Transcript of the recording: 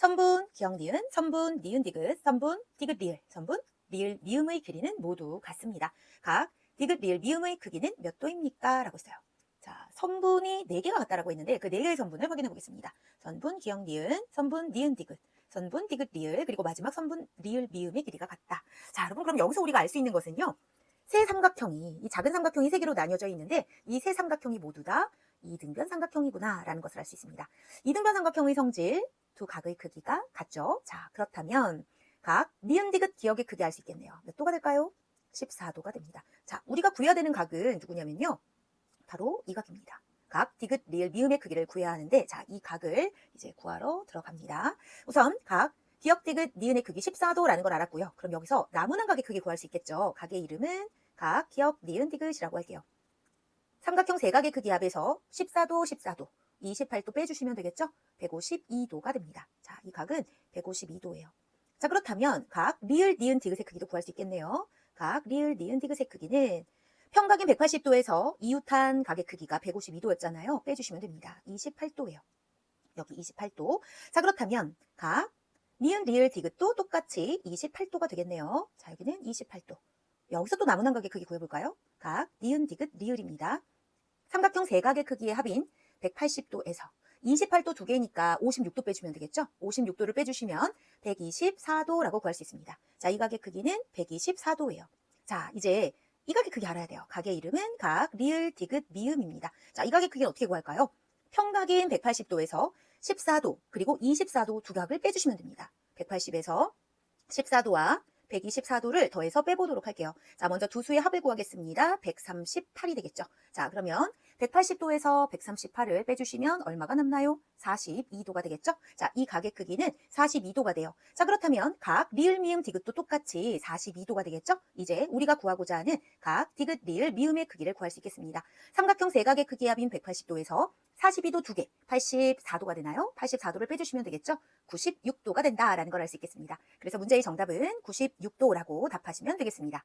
선분, 기억, 니은, 선분, 니은, 디귿, 선분, 디귿, 리을, 선분, 리을, 미음의 길이는 모두 같습니다. 각 디귿, 리을, 미음의 크기는 몇 도입니까? 라고 했어요. 자, 선분이 4개가 같다라고 했는데 그 4개의 선분을 확인해 보겠습니다. 선분, 기억, 니은, 선분, 니은, 디귿, 선분, 디귿, 리을, 그리고 마지막 선분, 리을, 미음의 길이가 같다. 자, 여러분 그럼 여기서 우리가 알 수 있는 것은요. 세 삼각형이, 이 작은 삼각형이 세 개로 나뉘어져 있는데 이 세 삼각형이 모두 다 이등변 삼각형이구나 라는 것을 알 수 있습니다. 이등변 삼각형의 성질, 두 각의 크기가 같죠? 자, 그렇다면 각 니은, 디귿, 기억의 크기 알 수 있겠네요. 몇 도가 될까요? 14도가 됩니다. 자, 우리가 구해야 되는 각은 누구냐면요. 바로 이 각입니다. 각, 디귿, 리을, 미음의 크기를 구해야 하는데 자, 이 각을 이제 구하러 들어갑니다. 우선 각, 기억, 디귿, 니은의 크기 14도라는 걸 알았고요. 그럼 여기서 한 각의 크기 구할 수 있겠죠. 각의 이름은 각, 기억, 니은, 디귿이라고 할게요. 삼각형 세 각의 크기 합에서 14도, 14도, 28도 빼주시면 되겠죠? 152도가 됩니다. 자, 이 각은 152도예요. 자, 그렇다면 각 리을, 니은, 디귿의 크기도 구할 수 있겠네요. 각 리을, 니은, 디귿의 크기는 평각인 180도에서 이웃한 각의 크기가 152도였잖아요. 빼주시면 됩니다. 28도예요. 여기 28도. 자, 그렇다면 각 니은, 리을, 디귿도 똑같이 28도가 되겠네요. 자, 여기는 28도. 여기서 또 남은 한 각의 크기 구해볼까요? 각 니은, 디귿, 리을입니다. 삼각형 세 각의 크기의 합인 180도에서 28도 두 개니까 56도 빼주면 되겠죠? 56도를 빼주시면 124도라고 구할 수 있습니다. 자, 이 각의 크기는 124도예요. 자, 이제 이 각의 크기 알아야 돼요. 각의 이름은 각, 리을, 디귿, 미음입니다. 자, 이 각의 크기는 어떻게 구할까요? 평각인 180도에서 14도, 그리고 24도 두 각을 빼주시면 됩니다. 180에서 14도와 124도를 더해서 빼보도록 할게요. 자, 먼저 두 수의 합을 구하겠습니다. 138이 되겠죠. 자, 그러면 180도에서 138을 빼주시면 얼마가 남나요? 42도가 되겠죠? 자, 이 각의 크기는 42도가 돼요. 자, 그렇다면 각 리을, 미음, 디귿도 똑같이 42도가 되겠죠? 이제 우리가 구하고자 하는 각 디귿, 리을, 미음의 크기를 구할 수 있겠습니다. 삼각형 세 각의 크기 합인 180도에서 42도 두 개, 84도가 되나요? 84도를 빼주시면 되겠죠? 96도가 된다라는 걸 알 수 있겠습니다. 그래서 문제의 정답은 96도라고 답하시면 되겠습니다.